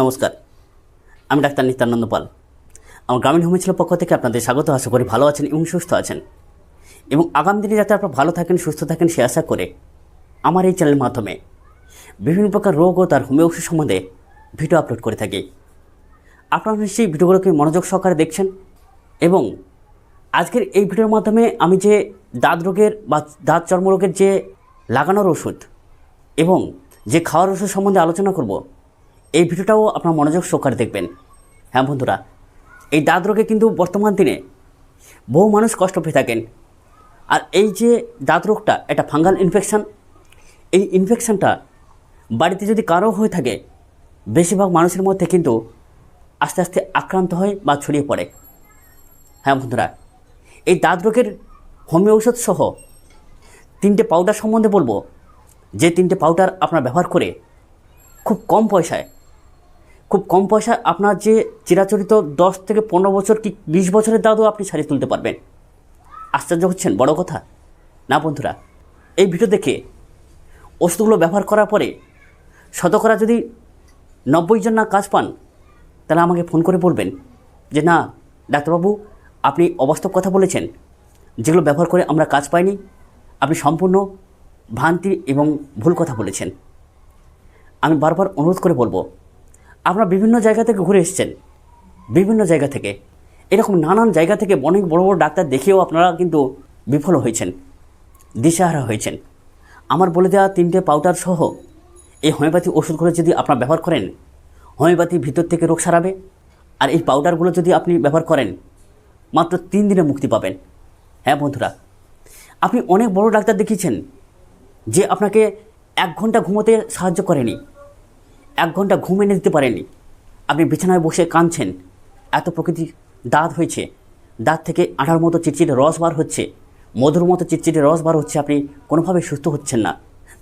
নমস্কার। আমি ডাক্তার নিত্যানন্দ পাল। আমার গ্রামীণ হোমিওপ্যাথির পক্ষ থেকে আপনাদের স্বাগত। আশা করি ভালো আছেন এবং সুস্থ আছেন। এবং আগামী দিনে যাতে আপনারা ভালো থাকেন, সুস্থ থাকেন, সে আশা করে আমার এই চ্যানেলের মাধ্যমে বিভিন্ন প্রকার রোগ ও তার হোমিও সম্বন্ধে ভিডিও আপলোড করে থাকি। আপনারা নিশ্চয়ই ভিডিওগুলোকে মনোযোগ সহকারে দেখছেন এবং আজকের এই ভিডিওর মাধ্যমে আমি যে দাঁত রোগের বা দাঁত চর্মরোগের যে লাগানোর ওষুধ এবং যে খাওয়ার ওষুধ সম্বন্ধে আলোচনা করব এই ভিডিওটাও আপনার মনোযোগ সহকারে দেখবেন। হ্যাঁ বন্ধুরা, এই দাঁত রোগে কিন্তু বর্তমান দিনে বহু মানুষ কষ্ট পেয়ে থাকেন। আর এই যে দাঁত রোগটা, এটা ফাঙ্গাল ইনফেকশান, এই ইনফেকশানটা বাড়িতে যদি কারও হয়ে থাকে, বেশিরভাগ মানুষের মধ্যে কিন্তু আস্তে আস্তে আক্রান্ত হয় বা ছড়িয়ে পড়ে। হ্যাঁ বন্ধুরা, এই দাঁত রোগের হোমিও ঔষধ সহ তিনটে পাউডার সম্বন্ধে বলব। যে তিনটে পাউডার আপনার ব্যবহার করে খুব কম পয়সায় খুব কম পয়সায় আপনার যে চিরাচরিত দশ থেকে পনেরো বছর কি বিশ বছরের দাঁতও আপনি সারিয়ে তুলতে পারবেন? আশ্চর্য হচ্ছেন, বড় কথা। না বন্ধুরা, এই ভিডিও দেখে ওষুধগুলো ব্যবহার করার পরে শতকরা যদি নব্বই জন না কাজ পান, তাহলে আমাকে ফোন করে বলবেন যে, না, ডাক্তারবাবু, আপনি অবাস্তব কথা বলেছেন। যেগুলো ব্যবহার করে আমরা কাজ পাইনি, আপনি সম্পূর্ণ ভ্রান্তি এবং ভুল কথা বলেছেন। আমি বারবার অনুরোধ করে বলব আপনারা বিভিন্ন জায়গা থেকে ঘুরে এসেছেন। বিভিন্ন জায়গা থেকে। এরকম নানান জায়গা থেকে অনেক বড় বড় ডাক্তার দেখেও আপনারা কিন্তু বিফল হয়েছেন, দিশাহারা হয়েছেন। আমার বলে দেওয়া তিনটে পাউডার সহ এই হোমিওপ্যাথি ওষুধগুলো যদি আপনারা ব্যবহার করেন, হোমিওপ্যাথি ভিতর থেকে রোগ সারাবে, আর এই পাউডারগুলো যদি আপনি ব্যবহার করেন, মাত্র তিন দিনে মুক্তি পাবেন। হ্যাঁ বন্ধুরা, আপনি অনেক বড় ডাক্তার দেখিয়েছেন, যে আপনাকে এক ঘণ্টা ঘুমোতে সাহায্য করেনি। এক ঘণ্টা ঘুম এনে দিতে পারেনি আপনি বিছানায় বসে কাঁদছেন। এত প্রকৃতির দাঁত হয়েছে। দাঁত থেকে আঠার মতো চিটচিটে রস বার হচ্ছে। মধুর মতো চিটচিটে রস বার হচ্ছে, আপনি কোনোভাবে সুস্থ হচ্ছেন না।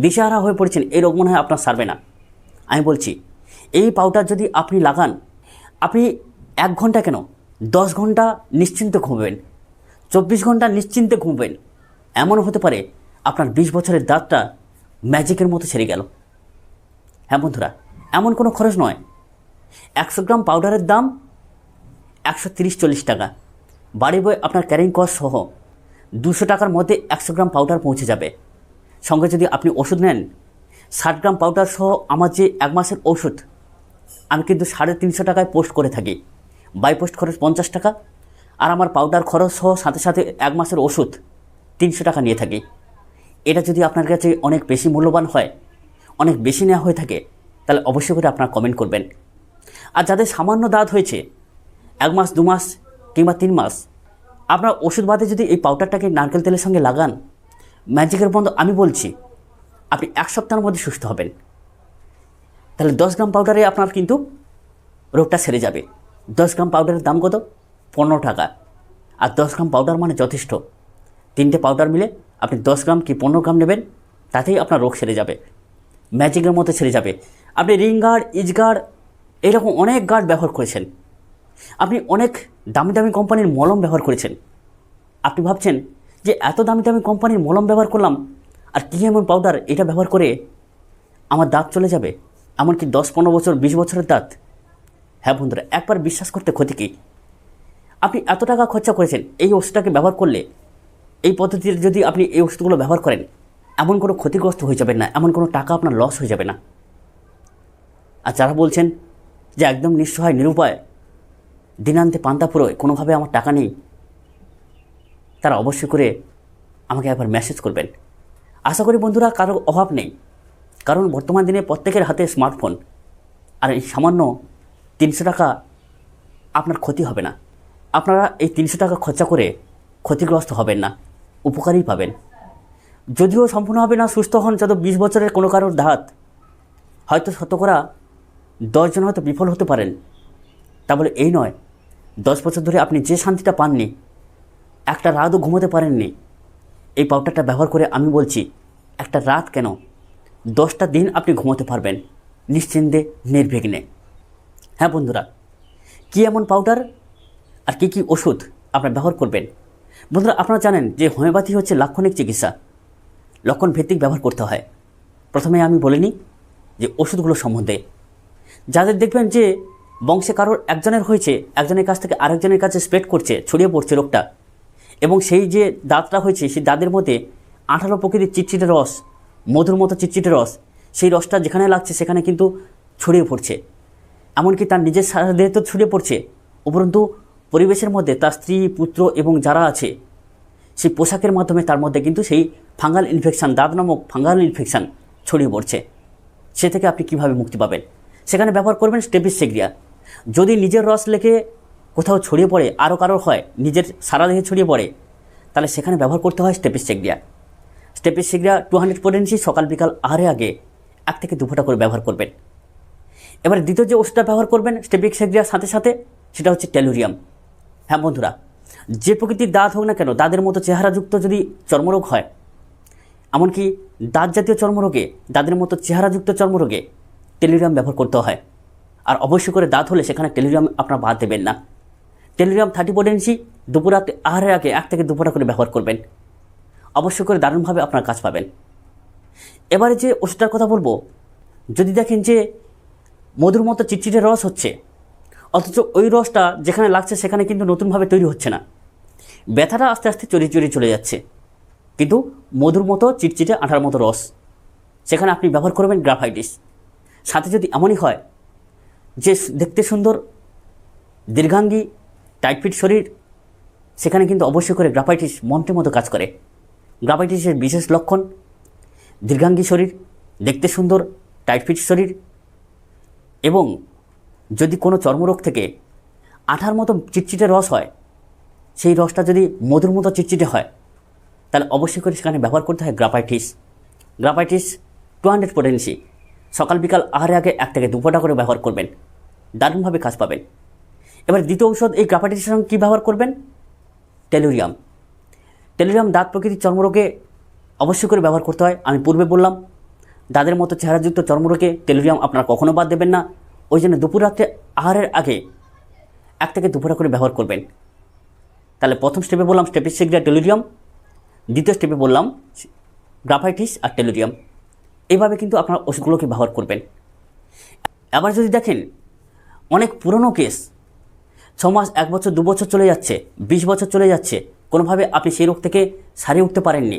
দিশেহারা হয়ে পড়েছেন, এই রোগ মনে হয় আপনার সারবে না। আমি বলছি, এই পাউডার যদি আপনি লাগান, আপনি এক ঘণ্টা কেন? দশ ঘণ্টা নিশ্চিন্তে ঘুমবেন। চব্বিশ ঘণ্টা নিশ্চিন্তে ঘুমবেন। এমন হতে পারে, আপনার বিশ বছরের দাঁতটা ম্যাজিকের মতো ছেড়ে গেল। হ্যাঁ বন্ধুরা এমন কোনো খরচ নয়। একশো গ্রাম পাউডারের দাম একশো তিরিশ চল্লিশ টাকা। বাড়ি বই আপনার ক্যারিং কস্ট সহ দুশো টাকার মধ্যে একশো গ্রাম পাউডার পৌঁছে যাবে। সঙ্গে যদি আপনি ওষুধ নেন, ষাট গ্রাম পাউডার সহ আমার যে এক মাসের ওষুধ আমি কিন্তু সাড়ে তিনশো টাকায় পোস্ট করে থাকি। বাই পোস্ট খরচ পঞ্চাশ টাকা। আর আমার পাউডার খরচ সহ সাথে সাথে এক মাসের ওষুধ তিনশো টাকা নিয়ে থাকি। এটা যদি আপনার কাছে অনেক বেশি মূল্যবান হয়, অনেক বেশি নেওয়া হয়ে থাকে তাহলে অবশ্যই করে আপনারা কমেন্ট করবেন। আর যাদের সামান্য দাঁত হয়েছে, এক মাস, দু মাস কিংবা তিন মাস, আপনার ওষুধ বাদে যদি এই পাউডারটাকে নারকেল তেলের সঙ্গে লাগান ম্যাজিকের বন্ধ আমি বলছি, আপনি এক সপ্তাহের মধ্যে সুস্থ হবেন। তাহলে দশ গ্রাম পাউডারে আপনার কিন্তু রোগটা সেরে যাবে। দশ গ্রাম পাউডারের দাম কত? পনেরো টাকা। আর দশ গ্রাম পাউডার মানে যথেষ্ট। তিনটে পাউডার মিলে আপনি দশ গ্রাম কি পনেরো গ্রাম নেবেন, তাতেই আপনার রোগ সেরে যাবে। ম্যাজিকের মতো ছেড়ে যাবে। আপনি রিং গার্ড ইজ গার্ড এরকম অনেক গার্ড ব্যবহার করেছেন। আপনি অনেক দামি দামি কোম্পানির মলম ব্যবহার করেছেন। আপনি ভাবছেন যে এত দামি দামি কোম্পানির মলম ব্যবহার করলাম, আর কী এমন পাউডার এটা ব্যবহার করে আমার দাঁত চলে যাবে, এমনকি দশ, পনেরো বছর, বিশ বছরের দাঁত। হ্যাঁ বন্ধুরা, একবার বিশ্বাস করতে ক্ষতি কী? আপনি এত টাকা খরচা করেছেন, এই ওষুধটাকে ব্যবহার করলে, এই পদ্ধতিতে যদি আপনি এই ওষুধগুলো ব্যবহার করেন, এমন কোনো ক্ষতিগ্রস্ত হয়ে যাবেন না, এমন কোনো টাকা আপনার লস হয়ে যাবে না। আর যারা বলছেন যে একদম নিঃসহায় নিরুপায় দিনান্তে পান্তা পুরোয় কোনোভাবে আমার টাকা নেই, তারা অবশ্যই করে আমাকে একবার মেসেজ করবেন। আশা করি বন্ধুরা কারও অভাব নেই, কারণ বর্তমান দিনে প্রত্যেকের হাতে স্মার্টফোন আর এই সামান্য তিনশো টাকা আপনার ক্ষতি হবে না। আপনারা এই তিনশো টাকা খরচা করে ক্ষতিগ্রস্ত হবেন না, উপকারই পাবেন। যদিও সম্পূর্ণ হবে না সুস্থ হন, যত বিশ বছরের কোনো কারোর ধাত হয়তো শতকরা দশজন হয়তো বিফল হতে পারেন। তা বলে এই নয়। দশ বছর ধরে আপনি যে শান্তিটা পাননি, একটা রাতও ঘুমোতে পারেননি। এই পাউডারটা ব্যবহার করে আমি বলছি, একটা রাত কেন? দশটা দিন আপনি ঘুমোতে পারবেন, নিশ্চিন্তে, নির্বিঘ্নে। হ্যাঁ বন্ধুরা, কী এমন পাউডার আর কী কী ওষুধ আপনারা ব্যবহার করবেন? বন্ধুরা, আপনারা জানেন যে হোমিওপ্যাথি হচ্ছে লাক্ষণিক চিকিৎসা লক্ষণ ভিত্তিক ব্যবহার করতে হয়। প্রথমে আমি বলিনি যে ওষুধগুলো সম্বন্ধে। যাদের দেখবেন যে বংশে কারোর একজনের হয়েছে, একজনের কাছ থেকে আরেকজনের কাছে স্প্রেড করছে, ছড়িয়ে পড়ছে রোগটা এবং সেই যে দাঁতটা হয়েছে, সেই দাঁতের মধ্যে আঠালো প্রকৃতির চিটচিটে রস, মধুর মতো চিটচিটে রস, সেই রসটা যেখানে লাগছে সেখানে কিন্তু ছড়িয়ে পড়ছে। এমনকি তার নিজের দেহে তো ছড়িয়ে পড়ছে, উপরন্তু পরিবেশের মধ্যে তার স্ত্রী, পুত্র এবং যারা আছে, সেই পোশাকের মাধ্যমে তার মধ্যে কিন্তু সেই ফাঙ্গাল ইনফেকশান দাঁত নামক ফাঙ্গাল ইনফেকশান ছড়িয়ে পড়ছে। সে থেকে আপনি কীভাবে মুক্তি পাবেন? সেখানে ব্যবহার করবেন স্টেপিস সেগ্রিয়া। যদি নিজের রস লেগে কোথাও ছড়িয়ে পড়ে আরও কারোর হয়, নিজের সারা দেহে ছড়িয়ে পড়ে, তাহলে সেখানে ব্যবহার করতে হয় staphysagria. Staphysagria two hundred potency সকাল বিকাল আহারে আগে এক থেকে দু ফোঁটা করে ব্যবহার করবেন। এবার দ্বিতীয় যে ওষুধটা ব্যবহার করবেন স্টেপিক সেগ্রিয়ার সাথে সাথে, সেটা হচ্ছে টেলুরিয়াম। হ্যাঁ বন্ধুরা, যে প্রকৃতির দাঁত হোক না কেন, দাঁতের মতো চেহারাযুক্ত যদি চর্মরোগ হয়, এমনকি দাঁত জাতীয় চর্মরোগে, দাঁতের মতো চেহারাযুক্ত চর্মরোগে টেলিগ্রাম ব্যবহার করতে হয়। আর অবশ্যই করে দাঁত হলে সেখানে টেলিগ্রাম আপনার বাদ দেবেন না। টেলিগ্রাম থার্টি ফোর পোটেন্সি দুপুরাতে আহারের আগে এক থেকে দুপুরা করে ব্যবহার করবেন। অবশ্যই করে দারুণভাবে আপনার কাজ পাবেন। এবারে যে ওষুধটার কথা বলব, যদি দেখেন যে মধুর মতো চিটচিটে রস হচ্ছে, অথচ ওই রসটা যেখানে লাগছে সেখানে কিন্তু নতুনভাবে তৈরি হচ্ছে না। ব্যথাটা আস্তে আস্তে চড়িয়ে চড়িয়ে চলে যাচ্ছে। কিন্তু মধুর মতো চিটচিটে আঠার মতো রস, সেখানে আপনি ব্যবহার করবেন গ্রাফাইটিস। সাথে যদি এমনই হয় যে দেখতে সুন্দর, দীর্ঘাঙ্গী টাইটফিট শরীর, সেখানে কিন্তু অবশ্যই করে গ্রাফাইটিস মন্ত্রের মতো কাজ করে। গ্রাফাইটিসের বিশেষ লক্ষণ, দীর্ঘাঙ্গী শরীর, দেখতে সুন্দর টাইটফিট শরীর এবং যদি কোনো চর্মরোগ থেকে আঠার মতো চিটচিটে রস হয়, সেই রসটা যদি মধুর মতো চিটচিটে হয়, তাহলে অবশ্যই করে সেখানে ব্যবহার করতে হয় graphites graphites two hundred potency সকাল বিকাল আহারে আগে এক থেকে দু ফোঁটা করে ব্যবহার করবেন। দারুণভাবে কাজ পাবেন। এবার দ্বিতীয় ঔষধ, এই গ্রাফাইটিসের সঙ্গে কী ব্যবহার করবেন? টেলুরিয়াম। টেলুরিয়াম দাঁত প্রকৃতির চর্মরোগে অবশ্যই করে ব্যবহার করতে হয়। আমি পূর্বে বললাম, দাঁতের মতো চেহারাযুক্ত চর্মরোগে টেলুরিয়াম আপনারা কখনো বাদ দেবেন না। ওই জন্য দুপুর রাত্রে আহারের আগে এক থেকে দুপুরা করে ব্যবহার করবেন। তাহলে প্রথম স্টেপে বললাম স্টেপিস সিগ্রিয়া টেলুরিয়াম। দ্বিতীয় স্টেপে বললাম, গ্রাফাইটিস আর টেলুরিয়াম। এইভাবে কিন্তু আপনার ওষুধগুলোকে ব্যবহার করবেন। আবার যদি দেখেন, অনেক পুরনো কেস, ছ মাস, এক বছর, দু বছর চলে যাচ্ছে, বিশ বছর চলে যাচ্ছে, কোনোভাবে আপনি সেই রোগ থেকে সারিয়ে উঠতে পারেননি,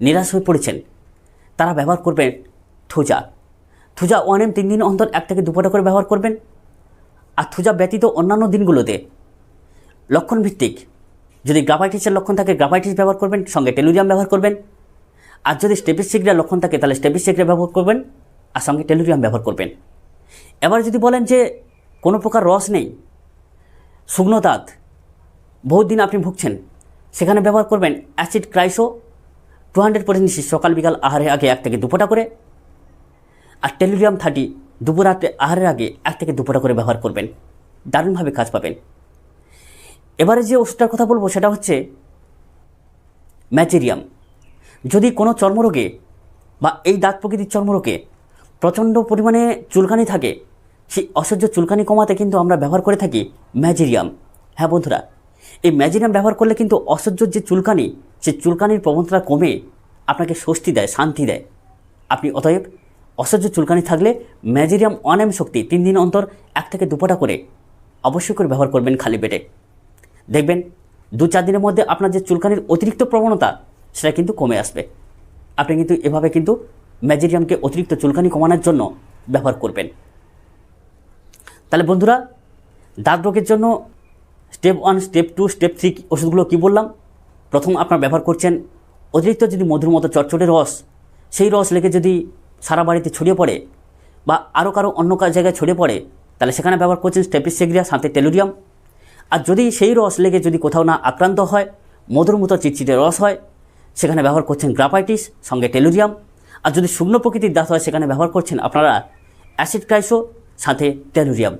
নিরাশ হয়ে পড়েছেন, তারা ব্যবহার করবেন থুজা। থুজা ওয়ান এম তিন দিন অন্তর এক থেকে দুপটা করে ব্যবহার করবেন। আর থুজা ব্যতীত অন্যান্য দিনগুলোতে লক্ষণভিত্তিক, যদি গ্রাফাইটিসের লক্ষণ থাকে, গ্রাফাইটিস ব্যবহার করবেন, সঙ্গে টেলুরিয়াম ব্যবহার করবেন আর যদি স্টেপিস সিগ্রিয়ার লক্ষণ থাকে, তাহলে স্টেপিস সিগ্রিয়া ব্যবহার করবেন আর সঙ্গে টেলুরিয়াম ব্যবহার করবেন। এবার যদি বলেন যে কোনো প্রকার রস নেই, শুকনো দাঁত, বহুত দিন আপনি ভুগছেন, সেখানে ব্যবহার করবেন অ্যাসিড ক্রাইসো টু হান্ড্রেড পার্সেন্ট সকাল, বিকাল, আহারের আগে এক থেকে দুপোটা করে আর টেলিগ্রাম থার্টি দুপুর রাতে আহারের আগে এক থেকে দুপুরা করে ব্যবহার করবেন। দারুণভাবে কাজ পাবেন। এবারে যে ওষুধটার কথা বলব, সেটা হচ্ছে ম্যাচেরিয়াম। যদি কোনো চর্মরোগে বা এই দাঁত প্রকৃতির চর্মরোগে প্রচণ্ড পরিমাণে চুলকানি থাকে, সেই অসহ্য চুলকানি কমাতে কিন্তু আমরা ব্যবহার করে থাকি ম্যাজেরিয়াম। হ্যাঁ বন্ধুরা, এই ম্যাজেরিয়াম ব্যবহার করলে কিন্তু অসহ্য যে চুলকানি, সেই চুলকানির প্রবণতা কমে আপনাকে স্বস্তি দেয়, শান্তি দেয়। আপনি অতএব অসহ্য চুলকানি থাকলে ম্যাজেরিয়াম এম শক্তি তিন দিন অন্তর এক থেকে দুপোটা করে অবশ্যই করে ব্যবহার করবেন খালি পেটে। দেখবেন দু চার দিনের মধ্যে আপনার যে চুলকানির অতিরিক্ত প্রবণতা সেটা কিন্তু কমে আসবে। আপনি কিন্তু এভাবে কিন্তু ম্যাজেরিয়ামকে অতিরিক্ত চুলকানি কমানোর জন্য ব্যবহার করবেন। তাহলে বন্ধুরা দাঁত রোগের জন্য step one step two step three ওষুধগুলো কী বললাম? প্রথম আপনার ব্যবহার করছেন অতিরিক্ত যদি মধুর মতো চটচটে রস, সেই রস লেগে যদি সারা বাড়িতে ছড়িয়ে পড়ে বা আরও কারও অন্য জায়গায় ছড়িয়ে পড়ে, তাহলে সেখানে ব্যবহার করছেন স্টেপিস সেগ্রিয়া সাথে টেলুরিয়াম আর যদি সেই রস লেগে যদি কোথাও না আক্রান্ত হয়, মধুর মতো চিটচিটে রস হয় সেখানে ব্যবহার করছেন গ্রাফাইটিস, সঙ্গে টেলুরিয়াম। আর যদি শুকনো প্রকৃতির দাঁত হয়, সেখানে ব্যবহার করছেন আপনারা অ্যাসিড ক্রাইসো, সাথে টেলুরিয়াম।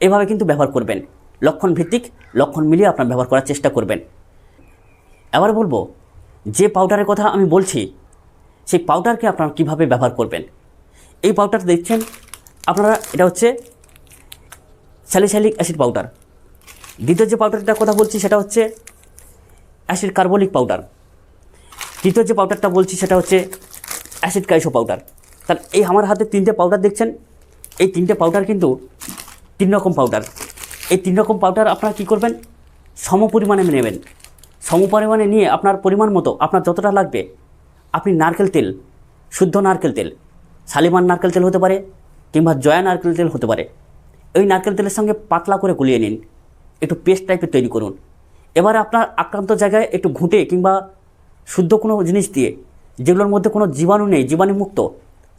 এভাবে কিন্তু ব্যবহার করবেন। লক্ষণ ভিত্তিক লক্ষণ মিলিয়ে আপনার ব্যবহার করার চেষ্টা করবেন। এবার বলব, যে পাউডারের কথা আমি বলছি, সেই পাউডারকে আপনারা কীভাবে ব্যবহার করবেন? এই পাউডার দেখছেন? আপনারা, এটা হচ্ছে স্যালিস্যালিক অ্যাসিড পাউডার। দ্বিতীয় যে পাউডারটার কথা বলছি, সেটা হচ্ছে অ্যাসিড কার্বলিক পাউডার। তৃতীয় যে পাউডারটা বলছি, সেটা হচ্ছে অ্যাসিড কাইসো পাউডার তাহলে এই আমার হাতে তিনটে পাউডার দেখছেন? এই তিনটে পাউডার কিন্তু তিন রকম পাউডার এই তিন রকম পাউডার আপনারা কী করবেন? সম পরিমাণে নেবেন। সম পরিমাণে নিয়ে আপনার পরিমাণ মতো, আপনার যতটা লাগবে, আপনি নারকেল তেল, শুদ্ধ নারকেল তেল, শালিমার নারকেল তেল হতে পারে, কিংবা জয়া নারকেল তেল হতে পারে। ওই নারকেল তেলের সঙ্গে পাতলা করে গুলিয়ে নিন। একটু পেস্ট টাইপের তৈরি করুন। এবারে আপনার আক্রান্ত জায়গায় একটু ঘুঁটে কিংবা শুদ্ধ কোনো জিনিস দিয়ে, যেগুলোর মধ্যে কোনো জীবাণু নেই জীবাণুমুক্ত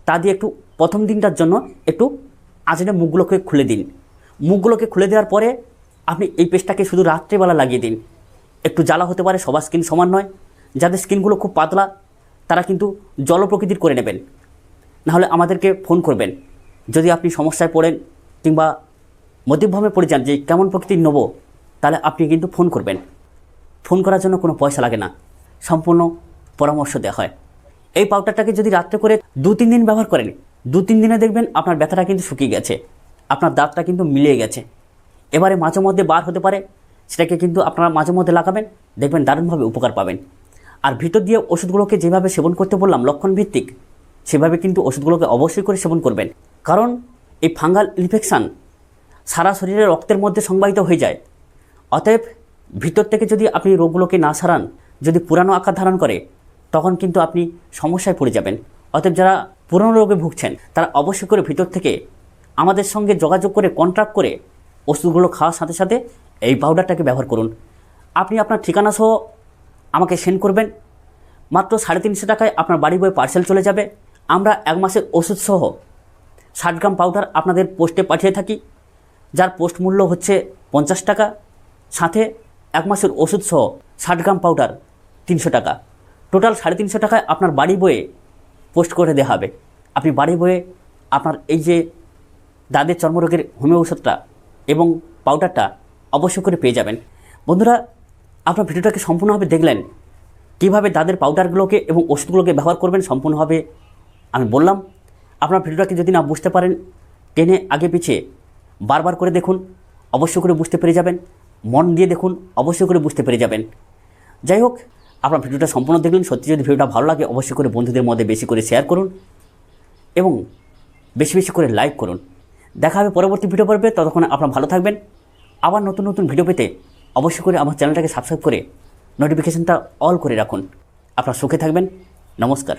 তা দিয়ে একটু প্রথম দিনটার জন্য একটু আঁচড়ে মুখগুলোকে খুলে দিন। মুখগুলোকে খুলে দেওয়ার পরে আপনি এই পেস্টটাকে শুধু রাত্রেবেলা লাগিয়ে দিন। একটু জ্বালা হতে পারে, সবার স্কিন সমান নয়। যাদের স্কিনগুলো খুব পাতলা, তারা কিন্তু জল প্রকৃতির করে নেবেন। নাহলে আমাদেরকে ফোন করবেন। যদি আপনি সমস্যায় পড়েন কিংবা মধ্যভ্রমে পড়ে যান যে কেমন প্রকৃতির নেব, তাহলে আপনি কিন্তু ফোন করবেন। ফোন করার জন্য কোনো পয়সা লাগে না। সম্পূর্ণ পরামর্শ দেওয়া হয়। এই পাউডারটাকে যদি রাত্রে করে দু, তিন দিন ব্যবহার করেন, দু, তিন দিনে দেখবেন আপনার ব্যথাটা কিন্তু শুকিয়ে গেছে, আপনার দাঁতটা কিন্তু মিলিয়ে গেছে। এবারে মাঝে মধ্যে বার হতে পারে, সেটাকে কিন্তু আপনারা মাঝে মধ্যে লাগাবেন, দেখবেন দারুণভাবে উপকার পাবেন। আর ভিতর দিয়ে ওষুধগুলোকে যেভাবে সেবন করতে বললাম লক্ষণ ভিত্তিক সেভাবে কিন্তু ওষুধগুলোকে অবশ্যই করে সেবন করবেন। কারণ এই ফাঙ্গাল ইনফেকশান সারা শরীরে রক্তের মধ্যে সংবাহিত হয়ে যায়। অতএব ভিতর থেকে যদি আপনি রোগগুলোকে না সারান যদি পুরানো আকার ধারণ করে, তখন কিন্তু আপনি সমস্যায় পড়ে যাবেন। অতএব যারা পুরনো রোগে ভুগছেন, তারা অবশ্যই করে ভিতর থেকে আমাদের সঙ্গে যোগাযোগ করে কন্ট্রাক্ট করে ওষুধগুলো খাওয়ার সাথে সাথে এই পাউডারটাকে ব্যবহার করুন। আপনি আপনার ঠিকানা সহ আমাকে সেন্ড করবেন। মাত্র সাড়ে তিনশো টাকায় আপনার বাড়ি বয়ে পার্সেল চলে যাবে। আমরা এক মাসের ওষুধ সহ ষাট গ্রাম পাউডার আপনাদের পোস্টে পাঠিয়ে থাকি, যার পোস্ট মূল্য হচ্ছে পঞ্চাশ টাকা। সাথে এক মাসের ওষুধ সহ ষাট গ্রাম পাউডার তিনশো টাকা। টোটাল সাড়ে তিনশো টাকায় আপনার বাড়ি বয়ে পোস্ট করে দেওয়া হবে। আপনি বাড়ি বয়ে আপনার এই যে দাঁতের চর্মরোগের হোমিও ওষুধটা এবং পাউডারটা অবশ্যই করে পেয়ে যাবেন। বন্ধুরা, আপনার ভিডিওটাকে সম্পূর্ণভাবে দেখলেন। কীভাবে দাঁতের পাউডারগুলোকে এবং ওষুধগুলোকে ব্যবহার করবেন সম্পূর্ণভাবে আমি বললাম। আপনার ভিডিওটাকে যদি না বুঝতে পারেন, টেনে আগে পিছিয়ে বারবার করে দেখুন, অবশ্যই করে বুঝতে পেরে যাবেন। মন দিয়ে দেখুন, অবশ্যই করে বুঝতে পেরে যাবেন। যাই হোক আপনার ভিডিওটা সম্পূর্ণ দেখলেন সত্যি যদি ভিডিওটা ভালো লাগে, অবশ্যই করে বন্ধুদের মধ্যে বেশি করে শেয়ার করুন এবং বেশি বেশি করে লাইক করুন। দেখা হবে পরবর্তী ভিডিও পর্বে। ততক্ষণ আপনারা ভালো থাকবেন। আবার নতুন নতুন ভিডিও পেতে অবশ্যই করে আমার চ্যানেলটাকে সাবস্ক্রাইব করে নোটিফিকেশানটা অল করে রাখুন। আপনারা সুখে থাকবেন। নমস্কার।